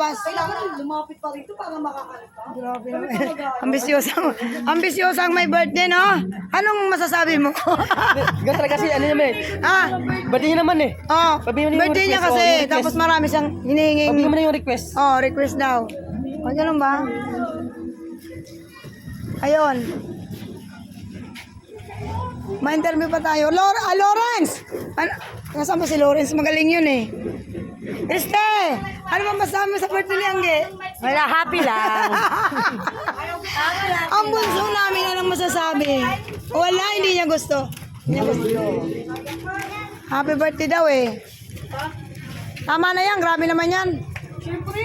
bukas. Kailangan lumapit pa rito para makakalita. Grabe naman. Ambisyosang, ambisyosang may birthday, no? Anong masasabi mo? Ganun talaga kasi ano naman eh. ah, Birthday niya naman eh. oh, Sabi mo na yung birthday niya request, kasi. oh, request. Tapos marami siyang hinihinging. Sabi mo na yung request. Oh, request daw. O, ganun ba? Ayun. Ma-interview pa tayo. Lor ah, Lawrence! Ano? Nasaan ba si Lawrence? Magaling yun eh. Este! Ano ba masabi mo sa birthday ni Angge? Wala, happy lang. Ang bunso namin anong masasabi? Wala, hindi niya gusto. Hindi niya gusto. Happy birthday daw eh. Tama na yan, grabe naman yan. Siyempre,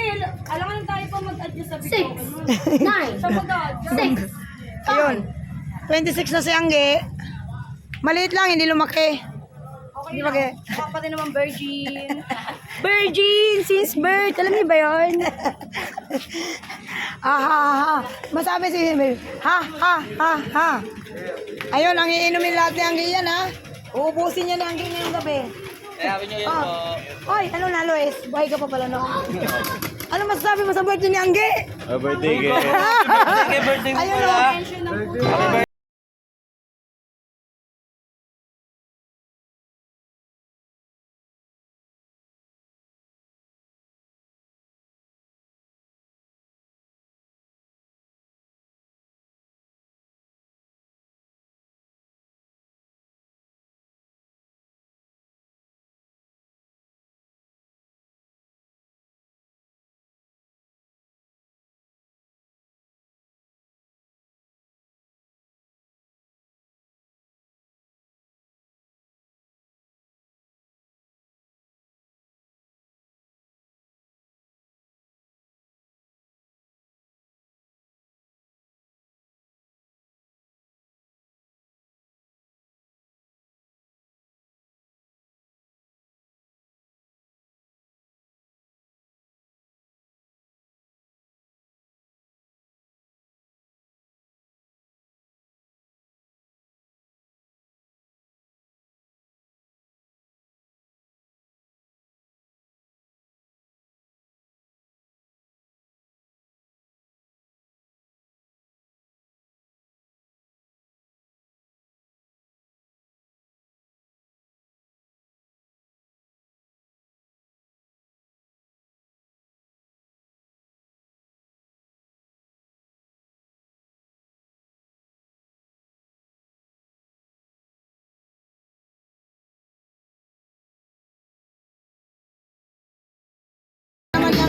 alam lang tayo pa mag-adjust sa Six. Nine. Six. Ayun. 26 na si Angge. Maliit lang, hindi lumaki. Hindi lumaki. Papa din naman virgin. Virgin since birth. Alam niyo ba yun? ah, ha, ha, ha. Masabi si Mel. Ha, ha, ha, ha. Ayun, ang iinumin lahat ni Angge yan, ha? Uubusin niya ni Angge ngayong gabi. Sabi niyo Oh. Oy, ano na, Lois? Buhay ka pa pala, no? ano masasabi mo sa birthday ni Angge? Ah, birthday kay. birthday mo Ayun, pala. Mention ng puto.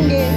Naman Angge.